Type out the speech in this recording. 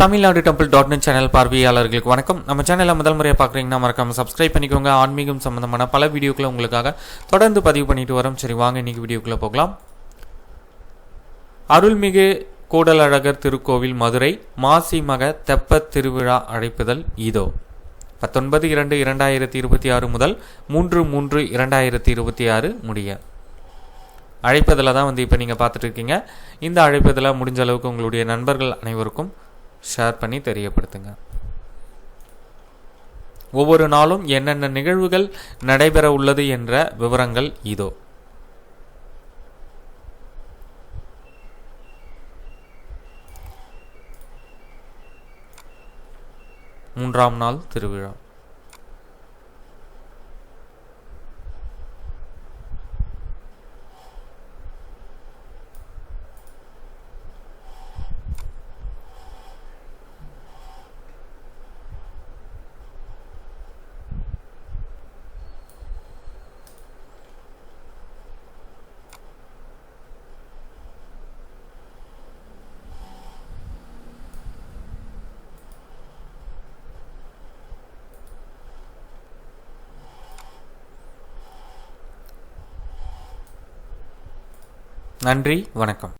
Tamil Nadu temple dot net channel பார்வையாளர்களுக்கு வணக்கம். நம்ம சேனலில் முதல் முறையாக பார்க்குறீங்கன்னா மறக்காம சப்ஸ்கிரைப் பண்ணிக்கோங்க. ஆன்மீகம் சம்பந்தமான பல வீடியோக்களை உங்களுக்காக தொடர்ந்து பதிவு பண்ணிட்டு வரோம். சரி வாங்க இன்னைக்கு வீடியோக்குள்ளே போகலாம். அருள்மிகு கூடலழகர் திருக்கோவில் மதுரை மாசி மக தெப்ப திருவிழா அழைப்புதல் இதோ. பத்தொன்பது இரண்டு இரண்டாயிரத்தி இருபத்தி ஆறு முதல் மூன்று மூன்று இரண்டாயிரத்தி இருபத்தி ஆறு முடிய. அழைப்பதில் தான் வந்து இப்போ நீங்கள் பார்த்துட்டு இருக்கீங்க. இந்த அழைப்பதில் முடிஞ்ச அளவுக்கு உங்களுடைய நண்பர்கள் அனைவருக்கும் ஷேர் பண்ணி தெரியப்படுத்துங்க. ஒவ்வொரு நாளும் என்னென்ன நிகழ்வுகள் நடைபெற உள்ளது என்ற விவரங்கள் இதோ. மூன்றாம் நாள் திருவிழா. நன்றி வணக்கம்.